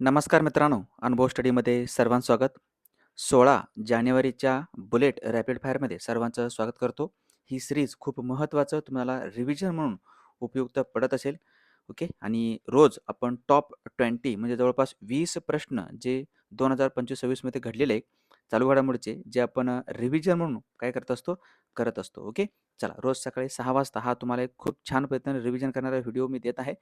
नमस्कार मित्रांनो, अनुभव स्टडीमध्ये सर्वांचं स्वागत. 16 जानेवारीच्या बुलेट रॅपिड फायरमध्ये सर्वांचं स्वागत करतो. ही सीरीज खूप महत्त्वाचं तुम्हाला रिव्हिजन म्हणून उपयुक्त पडत असेल. ओके. आणि रोज आपण टॉप 20 म्हणजे जवळपास वीस प्रश्न जे दोन हजार पंचवीस सव्वीसमध्ये घडलेले आहे, चालू घडामोडीचे, जे आपण रिव्हिजन म्हणून काय करत असतो? करत असतो. ओके. चला, रोज सकाळी सहा वाजता हा तुम्हाला एक खूप छान पद्धतीने रिव्हिजन करणारा व्हिडिओ मी देत आहे.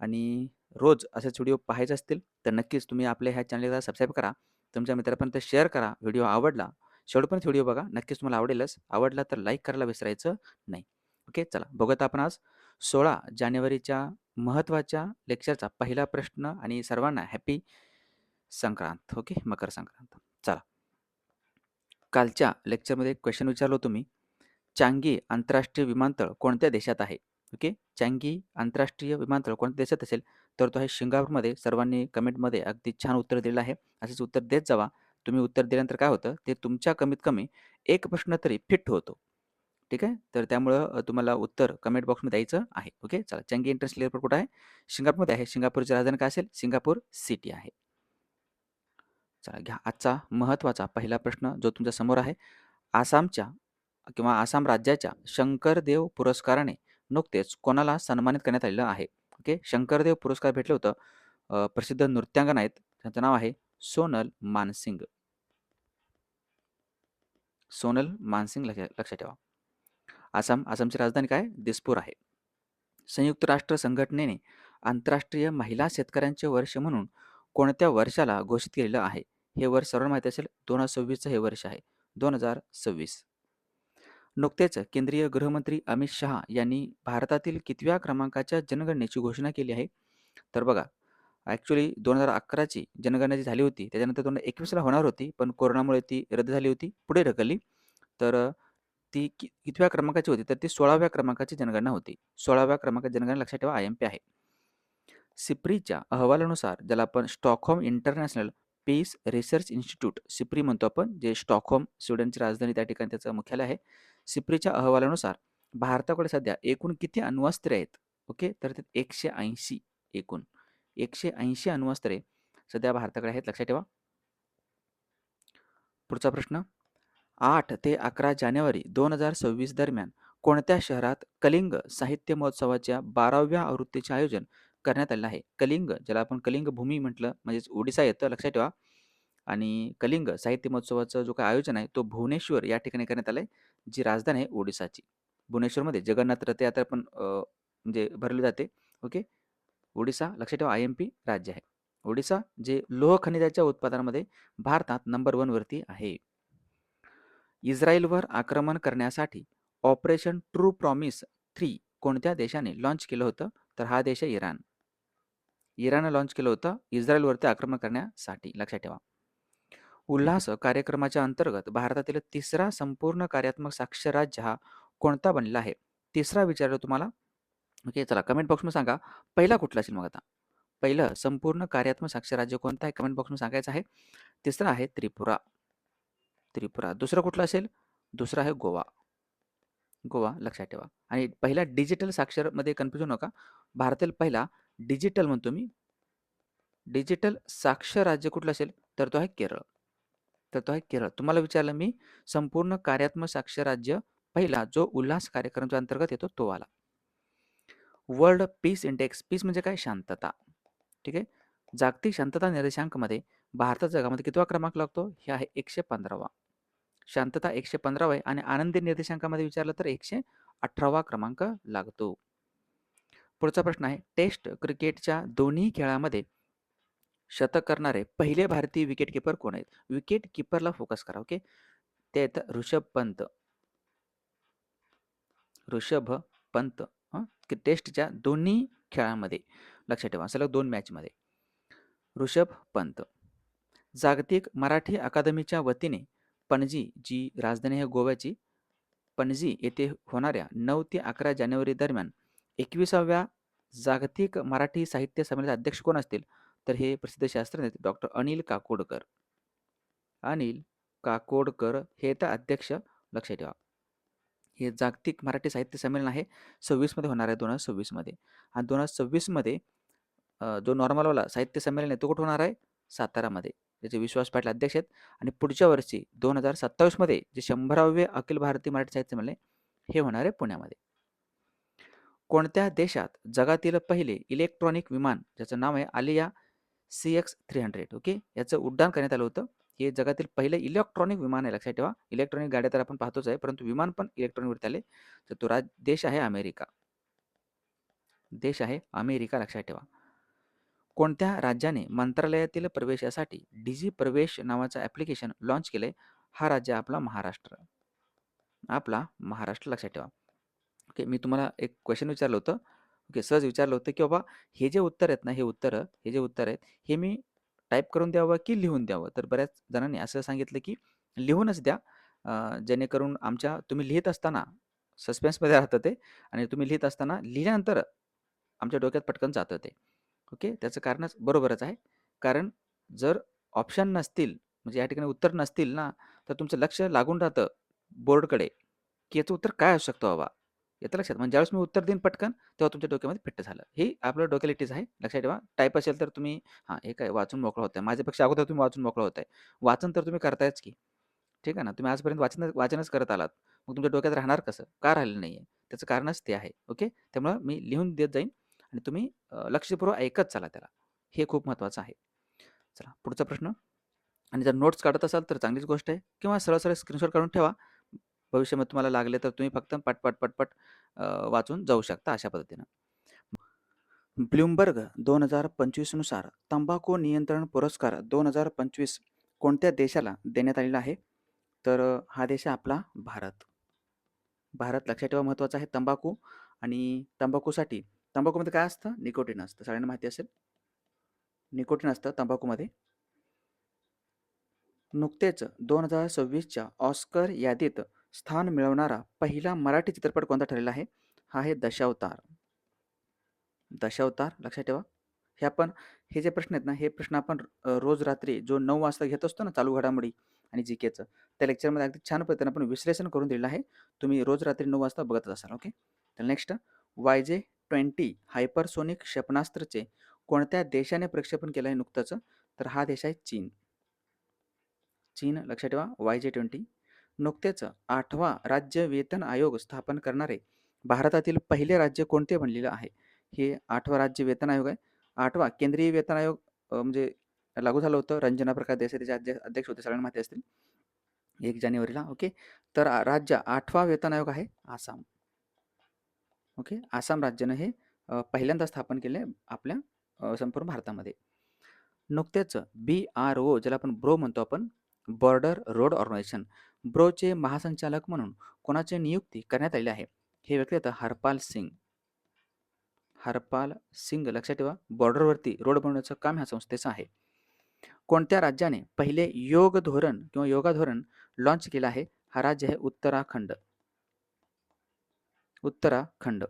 आणि रोज असेच व्हिडिओ पाहायचे असतील, तर नक्कीच तुम्ही आपल्या ह्या चॅनलला सबस्क्राईब करा. तुमच्या मित्रांपर्यंत शेअर करा. व्हिडिओ आवडला, शेवटपर्यंत व्हिडिओ बघा. नक्कीच तुम्हाला आवडेलच. आवडला तर लाईक करायला विसरायचं नाही. ओके. चला, बघत आपण आज 16 जानेवारीच्या महत्त्वाच्या लेक्चरचा पहिला प्रश्न आणि सर्वांना हॅपी संक्रांत. ओके. मकर संक्रांत. चला. कालच्या लेक्चरमध्ये क्वेश्चन विचारलो तुम्ही चांगी आंतरराष्ट्रीय विमानतळ कोणत्या देशात आहे? ओके. चांगी आंतरराष्ट्रीय विमानतळ कोणत्या देशात असेल? तर तो आहे सिंगापूरमध्ये. सर्वांनी कमेंटमध्ये अगदी छान उत्तर दिलेलं आहे. असेच उत्तर देत जावा. तुम्ही उत्तर दिल्यानंतर काय होतं, ते तुमच्या कमीत कमी एक प्रश्न तरी फिट होतो. ठीक आहे. तर त्यामुळं तुम्हाला उत्तर कमेंट बॉक्समध्ये द्यायचं आहे. ओके. चला, चंगी इंटरनॅशनल एअरपोर्ट कुठं आहे? सिंगापूरमध्ये आहे. सिंगापूरची राजधानी काय असेल? सिंगापूर सिटी आहे. चला, घ्या आजचा महत्त्वाचा पहिला प्रश्न जो तुमच्यासमोर आहे. आसामच्या किंवा आसाम राज्याच्या शंकरदेव पुरस्काराने नुकतेच कोणाला सन्मानित करण्यात आलेलं आहे? ओके. शंकरदेव पुरस्कार भेटलं होतं अ, प्रसिद्ध नृत्यांगना आहेत. त्यांचं नाव आहे सोनल मानसिंग. सोनल मानसिंग लक्ष लक्षात ठेवा. आसाम आसामची राजधानी काय? दिसपूर आहे. संयुक्त राष्ट्र संघटनेने आंतरराष्ट्रीय महिला शेतकऱ्यांचे वर्ष म्हणून कोणत्या वर्षाला घोषित केलेलं आहे? हे वर्ष सर्वांना माहिती असेल 2026चं हे वर्ष आहे. 2026. नुकतेच केंद्रीय गृहमंत्री अमित शहा यांनी भारतातील कितव्या क्रमांकाच्या जनगणनेची घोषणा केली आहे? तर बघा, ॲक्च्युअली दोन हजार अकराची जनगणना जी झाली होती, त्याच्यानंतर दोन एकवीसला होणार होती, पण कोरोनामुळे ती रद्द झाली होती. पुढे ढकलली. तर ती कि कितव्या क्रमांकाची होती? तर ती 16व्या क्रमांकाची जनगणना होती. 16व्या क्रमांकाची जनगणना लक्षात ठेवा आय-एम-पी आहे. सिप्रीच्या अहवालानुसार ज्याला आपण Stockholm International Peace Research Institute SIPRI म्हणतो आपण, जे स्टॉकहोम स्वीडनची राजधानी त्या ठिकाणी त्याचं मुख्यालय आहे. सिप्रीच्या अहवालानुसार भारताकडे सध्या एकूण किती अण्वस्त्रे आहेत? ओके. तर ते 180 एकूण. 180 अण्वस्त्रे सध्या भारताकडे आहेत. लक्षात ठेवा. पुढचा प्रश्न. आठ ते 11 जानेवारी 2026 दरम्यान कोणत्या शहरात कलिंग साहित्य महोत्सवाच्या 12व्या आवृत्तीचे आयोजन करण्यात आलेलं आहे? कलिंग, ज्याला आपण कलिंग भूमी म्हटलं, म्हणजेच ओडिसा येतं लक्षात ठेवा. आणि कलिंग साहित्य महोत्सवाचं जो काही आयोजन आहे, तो भुवनेश्वर या ठिकाणी करण्यात आलं आहे, जी राजधानी आहे ओडिसाची. भुवनेश्वरमध्ये जगन्नाथ रथयात्रा पण म्हणजे भरली जाते. ओके. ओडिसा लक्षात ठेवा आय-एम-पी राज्य आहे. ओडिसा जे लोह खनिजाच्या उत्पादनामध्ये भारतात नंबर वनवरती आहे. इस्रायलवर आक्रमण करण्यासाठी ऑपरेशन ट्रू प्रॉमिस थ्री कोणत्या देशाने लॉन्च केलं होतं? तर हा देश आहे इराण. इराणनं लाँच केलं होतं इस्रायलवरती आक्रमण करण्यासाठी. लक्षात ठेवा. उल्हास कार्यक्रमाच्या अंतर्गत भारतातील तिसरा संपूर्ण कार्यात्मक साक्षर राज्य हा कोणता बनला आहे? तिसरा विचारलं तुम्हाला. ओके. चला कमेंट बॉक्समध्ये सांगा. पहिला कुठला असेल मग आता? पहिलं संपूर्ण कार्यात्मक साक्षर राज्य कोणतं आहे? कमेंट बॉक्समध्ये सांगायचं आहे. तिसरा आहे त्रिपुरा. त्रिपुरा. दुसरं कुठलं असेल? दुसरं आहे गोवा. गोवा लक्षात ठेवा. आणि पहिला डिजिटल साक्षरमध्ये कन्फ्युजन नका. भारतातील पहिला डिजिटल म्हणतो मी. डिजिटल साक्षर राज्य कुठलं असेल? तर तो आहे केरळ. तर तो आहे केरळ. तुम्हाला विचारलं मी संपूर्ण कार्यात्मक साक्षर राज्य पहिला जो उल्हास कार्यक्रमाच्या अंतर्गत येतो तो आला वर्ल्ड पीस इंडेक्स. पीस म्हणजे काय? शांतता. ठीक आहे. जागतिक शांतता निर्देशांकामध्ये भारताचा जगामध्ये कितवा क्रमांक लागतो? हे आहे 115वा. शांतता 115वा आहे आणि आनंदी निर्देशांकामध्ये विचारलं तर 118वा क्रमांक लागतो. पुढचा प्रश्न आहे. टेस्ट क्रिकेटच्या दोन्ही खेळामध्ये शतक करणारे पहिले भारतीय विकेट किपर कोण आहेत? विकेट किपरला फोकस करा. ओके. ते आहेत ऋषभ पंत. ऋषभ पंत. टेस्टच्या दोन्ही खेळामध्ये लक्षात ठेवा. सलग दोन मॅचमध्ये. ऋषभ पंत. जागतिक मराठी अकादमीच्या वतीने पणजी जी राजधानी आहे गोव्याची, पणजी येथे होणाऱ्या नऊ ते 11 जानेवारी दरम्यान 21व्या जागतिक मराठी साहित्य संमेलनाचे अध्यक्ष कोण असतील? तर हे प्रसिद्ध शास्त्रज्ञ डॉक्टर अनिल काकोडकर. अनिल काकोडकर हे तर अध्यक्ष. लक्षात ठेवा. हे जागतिक मराठी साहित्य संमेलन आहे. सव्वीसमध्ये होणार आहे दोन हजार सव्वीसमध्ये आणि दोन हजार सव्वीसमध्ये जो नॉर्मलवाला साहित्य संमेलन आहे तो कुठं होणार आहे? सातारामध्ये. त्याचे विश्वास पाटील अध्यक्ष आहेत आणि पुढच्या वर्षी दोन हजार सत्तावीसमध्ये जे 100वे अखिल भारतीय मराठी साहित्य संमेलन आहे, हे होणार आहे पुण्यामध्ये. कोणत्या देशात जगातील पहिले इलेक्ट्रॉनिक विमान ज्याचं नाव आहे Alia C X three hundred okay. याचं उड्डाण करण्यात आलं होतं. हे जगातील पहिलं इलेक्ट्रॉनिक विमान आहे लक्षात ठेवा. इलेक्ट्रॉनिक गाड्या तर आपण पाहतोच आहे, परंतु विमान पण इलेक्ट्रॉनिकवरती आले. तर तो राज देश आहे अमेरिका. देश आहे अमेरिका लक्षात ठेवा. कोणत्या राज्याने मंत्रालयातील प्रवेशासाठी डिजी प्रवेश नावाचं ॲप्लिकेशन लॉन्च केलंय? हा राज्य आपला महाराष्ट्र. आपला महाराष्ट्र लक्षात ठेवा. ओके. मी तुम्हाला एक क्वेश्चन विचारलं होतं. ओके. सहज विचारलं होतं, की बाबा हे जे उत्तर आहेत ना, हे उत्तरं हे जे उत्तर आहेत, हे मी टाईप करून द्यावं की लिहून द्यावं? तर बऱ्याच जणांनी असं सांगितलं, की लिहूनच द्या. अ, जेणेकरून आमच्या तुम्ही लिहित असताना सस्पेन्समध्ये राहतं ते आणि तुम्ही लिहित असताना लिहिल्यानंतर आमच्या डोक्यात पटकन जातं ते. ओके. त्याचं कारणच बरोबरच आहे. कारण जर ऑप्शन नसतील, म्हणजे या ठिकाणी उत्तर नसतील ना, तर तुमचं लक्ष लागून राहतं बोर्डकडे, की याचं उत्तर काय असू शकतं बाबा? येतं लक्षात? म्हणजे ज्यावेळेस मी उत्तर देईन पटकन, तेव्हा तुमच्या डोक्यामध्ये फिट्ट झालं. ही आपलं डोक्यालिटीज आहे. लक्षात ठेवा. टाईप असेल तर तुम्ही हां, हे काय वाचून मोकळं आहे माझ्यापेक्षा अगोदर तुम्ही वाचून मोकळं आहे वाचन तर तुम्ही करतायच की. ठीक आहे ना. तुम्ही आजपर्यंत वाचन वाचनच करत आलात. मग तुमच्या डोक्यात राहणार कसं? का राहिलं आहे त्याचं कारणच ते आहे. ओके. त्यामुळं मी लिहून देत जाईन आणि तुम्ही लक्षपूर्वक ऐकत चला त्याला. हे खूप महत्त्वाचं आहे. चला पुढचा प्रश्न आणि जर नोट्स काढत असाल तर चांगलीच गोष्ट आहे किंवा सरळ-सरळ स्क्रीनशॉट काढून ठेवा. भविष्यामध्ये तुम्हाला लागले तर तुम्ही फक्त पटपट पटपट अ, वाचून जाऊ शकता अशा पद्धतीनं. ब्लूमबर्ग 2025 नुसार तंबाखू नियंत्रण पुरस्कार 2025 कोणत्या देशाला देण्यात आलेला आहे? तर अ, हा देश आहे आपला भारत. भारत लक्षात ठेवा महत्त्वाचा आहे तंबाखू आणि तंबाखूसाठी तंबाखूमध्ये काय असतं? निकोटीन असतं. सगळ्यांना माहिती असेल. निकोटीन असतं तंबाखूमध्ये. नुकतेच 2026च्या ऑस्कर यादीत स्थान मिळवणारा पहिला मराठी चित्रपट कोणता ठरलेला आहे? हा आहे दशावतार. दशावतार लक्षात ठेवा. हे आपण हे जे प्रश्न आहेत ना, हे प्रश्न आपण रोज रात्री जो नऊ वाजता घेत असतो ना चालू घडामोडी आणि जी-केचं, त्या लेक्चरमध्ये अगदी छान पद्धतीने आपण विश्लेषण करून दिलेलं आहे. तुम्ही रोज रात्री नऊ वाजता बघतच असाल. ओके. तर नेक्स्ट वाय-जे-20 हायपरसोनिक क्षेपणास्त्रचे कोणत्या देशाने प्रक्षेपण केलं आहे नुकतंच? तर हा देश आहे चीन. चीन लक्षात ठेवा. वाय-जे-20 नुकतेच आठवा राज्य वेतन आयोग स्थापन करणारे भारतातील पहिले राज्य कोणते बनलेलं आहे? हे आठवा राज्य वेतन आयोग आहे. आठवा केंद्रीय वेतन आयोग अ, म्हणजे लागू झालं होतं. रंजना प्रकाश देसाई त्याचे अध्यक्ष अध्यक्ष होते. सगळ्यांना माहिती असतील. एक जानेवारीला. ओके. तर राज्य आठवा वेतन आयोग आहे आसाम. ओके. आसाम राज्यानं हे अ, पहिल्यांदा स्थापन केले आपल्या अ, संपूर्ण भारतामध्ये. नुकतेच बी-आर-ओ ज्याला आपण ब्रो म्हणतो आपण, बॉर्डर रोड ऑर्गनायझेशन, ब्रोचे महासंचालक म्हणून कोणाची नियुक्ती करण्यात आली आहे? हे व्यक्ती हरपाल सिंग. हरपाल सिंग लक्षात ठेवा. बॉर्डरवरती रोड बनवण्याचं काम ह्या संस्थेचं आहे. कोणत्या राज्याने पहिले योग धोरण किंवा योगा धोरण लॉन्च केलं आहे? हा राज्य आहे उत्तराखंड. उत्तराखंड.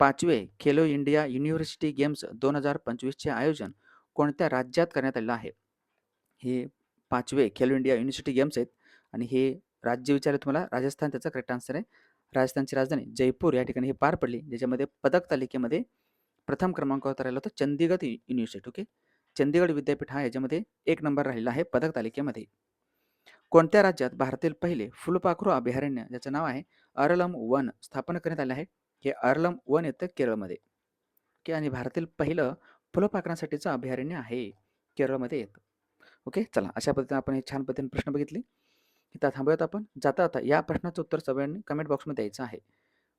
पाचवे खेलो इंडिया युनिव्हर्सिटी गेम्स दोन हजार पंचवीसचे आयोजन कोणत्या राज्यात करण्यात आलेलं आहे? हे पाचवे खेलो इंडिया युनिव्हर्सिटी गेम्स आहेत आणि हे राज्य विचारलं तुम्हाला राजस्थान त्याचा करेक्ट आन्सर आहे. राजस्थानची राजधानी जयपूर या ठिकाणी हे पार पडली. ज्याच्यामध्ये पदक तालिकेमध्ये प्रथम क्रमांकावर राहिलं होतं चंदीगड युनिव्हर्सिटी. ओके. चंदीगड विद्यापीठ हा याच्यामध्ये एक नंबर राहिलेला आहे पदक तालिकेमध्ये. कोणत्या राज्यात भारतातील पहिले फुलपाखरू अभयारण्य ज्याचं नाव आहे अरलम वन स्थापन करण्यात आले आहे? हे अरलम वन येतं केरळमध्ये. ओके आणि भारतातील पहिलं फुलपाखरांसाठीचं अभयारण्य आहे. केरळमध्ये येतं. ओके. चला अशा पद्धतीने आपण हे छान पद्धतीने प्रश्न बघितले. इथं थांबूयात आपण. जाता आता या प्रश्नाचं उत्तर सगळ्यांनी कमेंट बॉक्समध्ये द्यायचं आहे.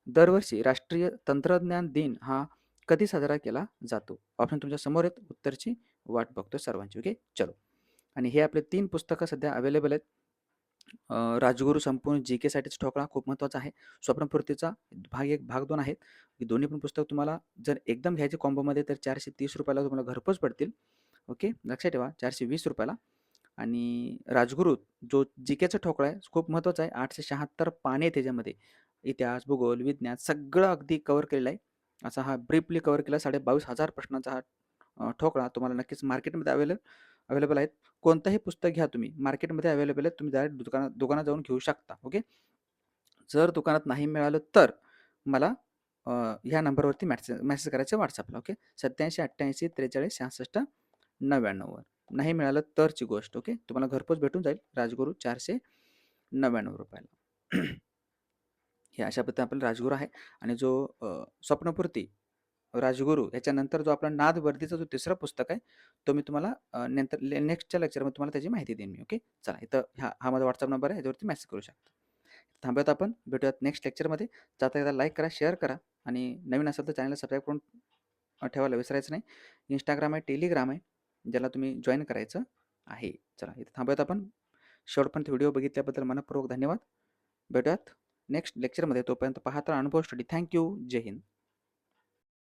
दरवर्षी राष्ट्रीय तंत्रज्ञान दिन हा कधी साजरा केला जातो? ऑप्शन तुमच्यासमोर आहेत. उत्तरची वाट बघतो सर्वांची. ओके. चलो आणि हे आपले तीन पुस्तकं सध्या अवेलेबल आहेत. राजगुरू संपूर्ण जी-केसाठीच ठोकळा खूप महत्त्वाचा आहे. स्वप्नपूर्तीचा भाग एक भाग दोन आहेत. दोन्ही पण पुस्तक तुम्हाला जर एकदम घ्यायचे कॉम्बोमध्ये तर चारशे तीस रुपयाला तुम्हाला घरपोच पडतील. ओके. लक्षात ठेवा चारशे वीस रुपयाला आणि राजगुरू जो जी-केचा ठोकळा आहे खूप महत्त्वाचा आहे. 876 पाने आहेत त्याच्यामध्ये. इतिहास, भूगोल, विज्ञान सगळं अगदी कव्हर केलेलं आहे. असा हा ब्रीफली कव्हर केला 22,500 प्रश्नांचा हा अ, ठोकळा तुम्हाला नक्कीच मार्केटमध्ये अवेलेबल अवेलेबल आहेत. कोणतंही पुस्तक घ्या तुम्ही. मार्केटमध्ये अवेलेबल आहेत. तुम्ही डायरेक्ट दुकानात दुकानात जाऊन घेऊ शकता. ओके. जर दुकानात नाही मिळालं तर मला अ, ह्या नंबरवरती मॅसेज मॅसेज करायचं व्हॉट्सअपला ओके. 87 88 43 66 99वर. नाही मिळालं तरची गोष्ट ओके. तुम्हाला घरपोच भेटून जाईल राजगुरू ₹499 हे अशा पद्धतीने आपलं राजगुरू आहे आणि जो स्वप्नपूर्ती राजगुरू याच्यानंतर जो आपला नादवर्दीचा जो तिसरं पुस्तक आहे, तो मी तुम्हाला नंतर ले नेक्स्टच्या लेक्चरमध्ये तुम्हाला त्याची माहिती देईन मी ओके. चला इथं हा हा माझा व्हॉट्सअप नंबर आहे याच्यावरती मेसेज करू शकता. थांबूयात आपण. भेटूयात नेक्स्ट लेक्चरमध्ये. जाता येता लाईक करा, शेअर करा आणि नवीन असेल तर चॅनलला सबस्क्राईब करून ठेवायला विसरायचं नाही. इंस्टाग्राम आहे, टेलिग्राम आहे, ज्याला तुम्ही जॉईन करायचं आहे. चला इथे थांबूयात आपण. शेवटपर्यंत व्हिडिओ बघितल्याबद्दल मनपूर्वक धन्यवाद. भेटूयात नेक्स्ट लेक्चरमध्ये. तोपर्यंत पाहता Anubhav study. Thank you. Jai Hind.